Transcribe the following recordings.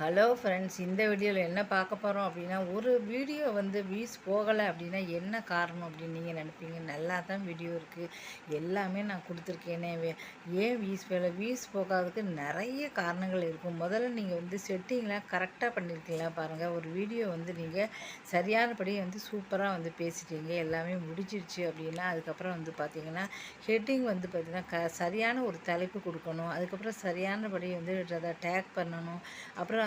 Hello friends இந்த வீடியோவில் என்ன பார்க்க போகிறோம் அப்படின்னா ஒரு வீடியோ வந்து வியூஸ் போகலை அப்படின்னா என்ன காரணம் அப்படின்னு நீங்கள் நினைப்பீங்க? நல்லா தான் வீடியோ இருக்குது எல்லாமே நான் கொடுத்துருக்கேனே. ஏன் வியூஸ் போகல? வியூஸ் போகாததுக்கு நிறைய காரணங்கள் இருக்கும். முதல்ல நீங்கள் வந்து செட்டிங்லாம் கரெக்டாக பண்ணியிருக்கீங்களா பாருங்கள் ஒரு வீடியோ வந்து நீங்கள் சரியானபடி வந்து சூப்பராக வந்து பேசிட்டீங்க. எல்லாமே முடிச்சிருச்சு அப்படின்னா அதுக்கப்புறம் வந்து பார்த்தீங்கன்னா ஹெட்டிங் வந்து பார்த்திங்கன்னா க சரியான ஒரு தலைப்பு கொடுக்கணும். அதுக்கப்புறம் சரியானபடி வந்து அதை டேக் பண்ணணும். அப்புறம்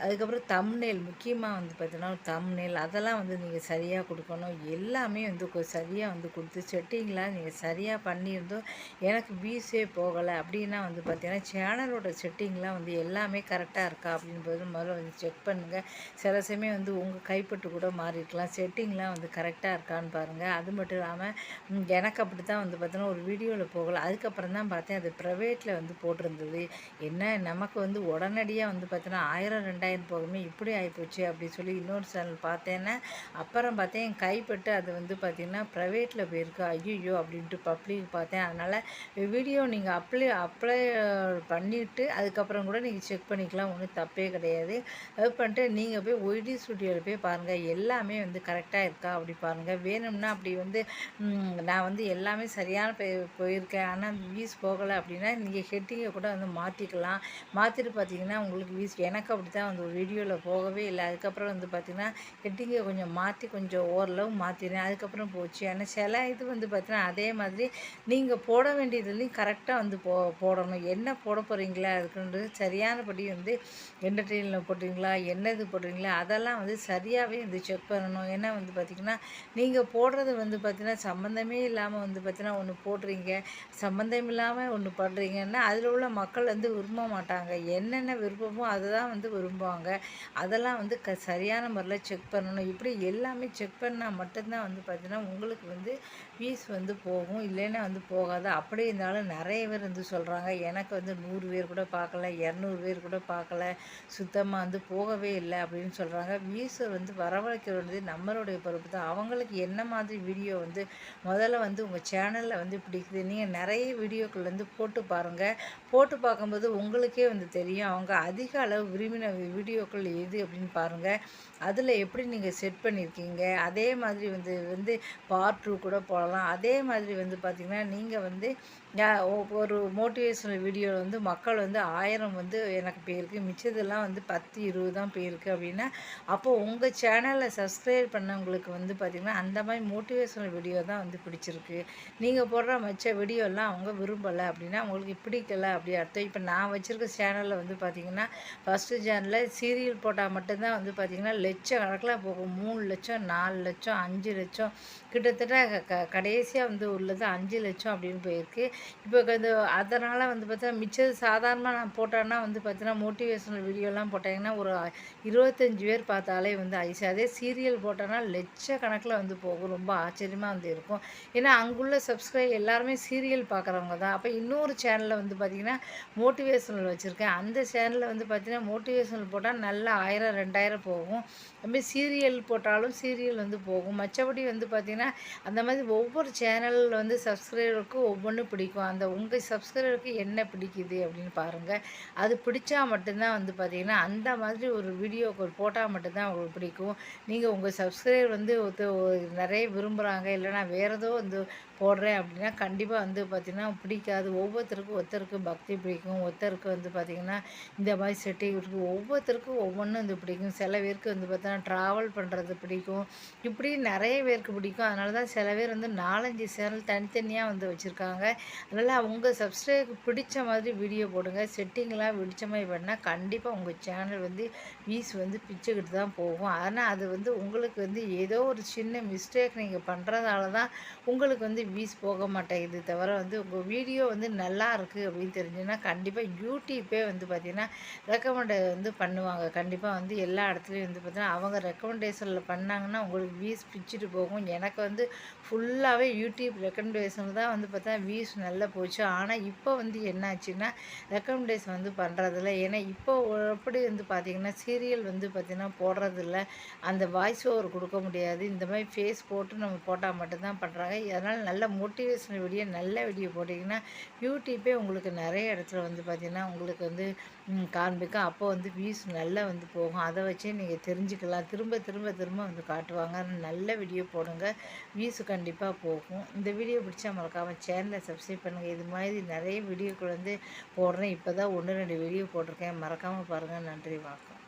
அதுக்கப்புறம் தம்னேல் முக்கியமாக வந்து பார்த்தீங்கன்னா தம்னேல் அதெல்லாம் வந்து நீங்கள் சரியாக கொடுக்கணும். எல்லாமே வந்து கொ- சரியாக வந்து கொடுத்து செட்டிங்லாம் நீங்கள் சரியாக பண்ணியிருந்தோம். எனக்கு வியூஸே போகலை. அப்படின்னா வந்து பார்த்தீங்கன்னா சேனலோட செட்டிங்லாம் வந்து எல்லாமே கரெக்டாக இருக்கா அப்படின்றது முதல்ல வந்து செக் பண்ணுங்கள் சில சமயம் வந்து உங்கள் கைப்பட்டு கூட மாறி இருக்கலாம் செட்டிங்லாம் வந்து கரெக்டாக இருக்கான்னு பாருங்கள் அது மட்டும் இல்லாமல் எனக்கு அப்படி தான் வந்து பார்த்தீங்கன்னா ஒரு வீடியோவில் போகலை. அதுக்கப்புறம் தான் பார்த்தேன் அது ப்ரைவேட்டில் வந்து போட்டிருந்தது. என்ன நமக்கு வந்து உடனடியாக வந்து பார்த்தீங்கன்னா ஆயிரம் ரெண்டாயிரம் போகுமே இப்படி ஆகிப்போச்சு அப்படின்னு சொல்லி இன்னொரு சேனல் பார்த்தேன்னா அப்புறம் பார்த்தேன் என் கைப்பட்டு அது வந்து பார்த்திங்கன்னா ப்ரைவேட்டில் போயிருக்கு. ஐயோ அப்படின்ட்டு பப்ளிக் பார்த்தேன். அதனால் வீடியோ நீங்கள் அப்ளை அப்ளை பண்ணிவிட்டு அதுக்கப்புறம் கூட நீங்கள் செக் பண்ணிக்கலாம். ஒன்றும் தப்பே கிடையாது. அது பண்ணிட்டு நீங்கள் போய் ஒய்டி ஸ்டுடியோவில் போய் பாருங்கள் எல்லாமே வந்து கரெக்டாக இருக்கா அப்படி பாருங்கள் வேணும்னா அப்படி வந்து நான் வந்து எல்லாமே சரியான போய் போயிருக்கேன். ஆனால் வீஸ் போகலை அப்படின்னா நீங்கள் ஹெட்டிங்கை கூட வந்து மாற்றிக்கலாம் மாற்றிட்டு பார்த்தீங்கன்னா உங்களுக்கு வீஸ் எனக்கு அப்படி தான் வந்து ஒரு வீடியோவில் போகவே இல்லை. அதுக்கப்புறம் வந்து பார்த்தீங்கன்னா ஹெட்டிங்கை கொஞ்சம் மாற்றி கொஞ்சம் ஓரளவு மாற்றினேன் அதுக்கப்புறம் போச்சு. ஆனால் சில இது வந்து பார்த்திங்கன்னா அதே மாதிரி நீங்கள் போட வேண்டியதுலேயும் கரெக்டாக வந்து போ போடணும். என்ன போட போகிறீங்களா அதுக்குன்றது சரியானபடி வந்து என்டர்டெயினில் போடுறீங்களா? என்ன இது போடுறீங்களா? அதெல்லாம் வந்து சரியாகவே வந்து செக் பண்ணணும். ஏன்னா வந்து பார்த்திங்கன்னா நீங்கள் போடுறது வந்து பார்த்திங்கன்னா சம்மந்தமே இல்லாமல் வந்து பார்த்திங்கன்னா ஒன்று போடுறீங்க. சம்மந்தம் இல்லாமல் ஒன்று பண்ணுறீங்கன்னா அதில் உள்ள மக்கள் வந்து விரும்ப மாட்டாங்க. என்னென்ன விருப்பமோ அதை தான் வந்து விரும்புவாங்க. அதெல்லாம் வந்து க சரியான முறையில் செக் பண்ணணும். இப்படி எல்லாமே செக் பண்ணால் மட்டும்தான் வந்து பார்த்திங்கன்னா உங்களுக்கு வந்து ஃபீஸ் வந்து போகும். இல்லைன்னா வந்து போகாது. அப்படி இருந்தாலும் நிறைய பேர் வந்து சொல்கிறாங்க எனக்கு வந்து நூறு பேர் கூட பார்க்கல இரநூறு பேர் கூட பார்க்கல சுத்தமாக வந்து போகவே இல்லை அப்படின்னு சொல்கிறாங்க வியூஸை வந்து வரவழைக்க வேண்டியது நம்மளுடைய பொறுப்பு தான். அவங்களுக்கு என்ன மாதிரி வீடியோ வந்து முதல்ல வந்து உங்கள் சேனலில் வந்து பிடிக்குது நீங்கள் நிறைய வீடியோக்கள் வந்து போட்டு பாருங்கள் போட்டு பார்க்கும்போது உங்களுக்கே வந்து தெரியும். அவங்க அதிக அளவு விரும்பின வி- வீடியோக்கள் எது அப்படின்னு பாருங்கள் அதில் எப்படி நீங்கள் செட் பண்ணியிருக்கீங்க அதே மாதிரி வந்து வந்து பார்ட் டூ கூட போடலாம். அதே மாதிரி வந்து பார்த்திங்கன்னா நீங்கள் வந்து ஒரு மோட்டிவேஷனல் வீடியோவில் வந்து மக்கள் வந்து ஆயிரம் வந்து எனக்கு போயிருக்கு மிச்சதெல்லாம் வந்து பத்து இருபது தான் போயிருக்கு அப்படின்னா அப்போது உங்கள் சேனலில் சப்ஸ்கிரைப் பண்ணவங்களுக்கு வந்து பார்த்திங்கன்னா அந்த மாதிரி மோட்டிவேஷனல் வீடியோ தான் வந்து பிடிச்சிருக்கு. நீங்கள் போடுற மச்ச வீடியோலாம் அவங்க விரும்பலை அப்படின்னா அவங்களுக்கு பிடிக்கல அப்படி அர்த்தம். இப்போ நான் வச்சுருக்க சேனலில் வந்து பார்த்திங்கன்னா ஃபஸ்ட்டு சேனலில் சீரியல் போட்டால் மட்டும்தான் வந்து பார்த்திங்கன்னா லட்ச கணக்கில் போகும். மூணு லட்சம் நாலு லட்சம் அஞ்சு லட்சம். கிட்டத்தட்ட க- கடைசியாக வந்து உள்ளது அஞ்சு லட்சம் அப்படின்னு போயிருக்கு. இப்போ இந்த அதனால் வந்து பார்த்தீங்கன்னா மிச்சம் சாதாரணமாக நான் போட்டேன்னா வந்து பார்த்தீங்கன்னா மோட்டிவேஷனல் வீடியோலாம் போட்டாங்கன்னா ஒரு இருபத்தஞ்சி பேர் பார்த்தாலே வந்து ஐசி அதே சீரியல் போட்டோன்னா லட்சக்கணக்கில் வந்து போகும். ரொம்ப ஆச்சரியமாக வந்து இருக்கும். ஏன்னா அங்குள்ள சப்ஸ்கிரைப் எல்லாருமே சீரியல் பார்க்குறவங்க தான். அப்போ இன்னொரு சேனலில் வந்து பார்த்திங்கன்னா மோட்டிவேஷனல் வச்சுருக்கேன். அந்த சேனலில் வந்து பார்த்திங்கன்னா மோட்டிவேஷனல் போட்டால் நல்லா ஆயிரம் ரெண்டாயிரம் போகும். அதுமாதிரி சீரியல் போட்டாலும் சீரியல் வந்து போகும். மற்றபடி வந்து பார்த்திங்கன்னா அந்த மாதிரி ஒவ்வொரு சேனலில் வந்து சப்ஸ்கிரைபருக்கும் ஒவ்வொன்று பிடிக்கும். அந்த உங்கள் சப்ஸ்கிரைபருக்கு என்ன பிடிக்குது அப்படின்னு பாருங்கள் அது பிடிச்சா மட்டும்தான் வந்து பார்த்திங்கன்னா அந்த மாதிரி ஒரு வீடியோக்கு ஒரு போட்டால் மட்டும்தான் உங்களுக்கு பிடிக்கும். நீங்கள் உங்கள் சப்ஸ்கிரைபர் வந்து நிறைய விரும்புகிறாங்க இல்லைனா வேறு ஏதோ வந்து போடுறேன் அப்படின்னா கண்டிப்பாக வந்து பார்த்திங்கன்னா பிடிக்காது. ஒவ்வொருத்தருக்கும் ஒருத்தருக்கு பக்தி பிடிக்கும். ஒருத்தருக்கு வந்து பார்த்திங்கன்னா இந்த மாதிரி செட்டிங் இருக்குது ஒவ்வொருத்தருக்கும் ஒவ்வொன்றும் வந்து பிடிக்கும். சில பேருக்கு வந்து பார்த்தோன்னா ட்ராவல் பண்ணுறது பிடிக்கும். இப்படி நிறைய பேருக்கு பிடிக்கும். அதனால தான் சில பேர் வந்து நாலஞ்சு சேனல் தனித்தனியாக வந்து வச்சுருக்காங்க. அதனால் அவங்க சப்ஸ்கிரைபருக்கு பிடிச்ச மாதிரி வீடியோ போடுங்க. செட்டிங்லாம் பிடிச்ச மாதிரி பண்ணால் கண்டிப்பாக உங்கள் சேனல் வந்து வியூஸ் வந்து பிச்சுக்கிட்டு தான் போகும். ஆனால் அது வந்து உங்களுக்கு வந்து ஏதோ ஒரு சின்ன மிஸ்டேக் நீங்கள் பண்ணுறதால தான் உங்களுக்கு வந்து வியூஸ் போக மாட்டேங்குது. தவிர வந்து உங்கள் வீடியோ வந்து நல்லா இருக்குது அப்படின்னு தெரிஞ்சுன்னா கண்டிப்பாக யூடியூப்பே வந்து பார்த்திங்கன்னா ரெக்கமெண்ட் வந்து பண்ணுவாங்க. கண்டிப்பாக வந்து எல்லா இடத்துலையும் வந்து பார்த்தீங்கன்னா அவங்க ரெக்கமெண்டேஷனில் பண்ணாங்கன்னா உங்களுக்கு வியூஸ் பிச்சுட்டு போகும். எனக்கு வந்து ஃபுல்லாகவே யூடியூப் ரெக்கமெண்டேஷனில் தான் வந்து பார்த்தா வியூஸ் நல்லா போச்சு. ஆனால் இப்போ வந்து என்னாச்சுன்னா ரெக்கமெண்டேஷன் வந்து பண்ணுறதில்ல ஏன்னா இப்போ எப்படி வந்து பார்த்திங்கன்னா சீரியல் வந்து பார்த்திங்கன்னா போடுறதில்ல. அந்த வாய்ஸ் ஓவர் கொடுக்க முடியாது. இந்த மாதிரி ஃபேஸ் போட்டு நம்ம போட்டால் மட்டும்தான் பண்ணுறாங்க அதனால் நல்ல மோட்டிவேஷனல் வீடியோ நல்ல வீடியோ போட்டிங்கன்னா யூடியூப்பே உங்களுக்கு நிறைய இடத்துல வந்து பார்த்திங்கன்னா உங்களுக்கு வந்து காண்பிக்கும். அப்போ வந்து வியூஸ் நல்லா வந்து போகும். அதை வச்சே நீங்கள் தெரிஞ்சுக்கலாம். திரும்ப திரும்ப திரும்ப வந்து காட்டுவாங்க. நல்ல வீடியோ போடுங்க. வியூஸ் கண்டிப்பாக போகும். இந்த வீடியோ பிடிச்சா மறக்காமல் சேனலை சப்ஸ்கிரைப் பண்ணுங்கள் இது மாதிரி நிறைய வீடியோக்கள் வந்து போடுறேன். இப்போ தான் ஒன்று ரெண்டு வீடியோ போட்டிருக்கேன். மறக்காமல் பாருங்கள் நன்றி வணக்கம்.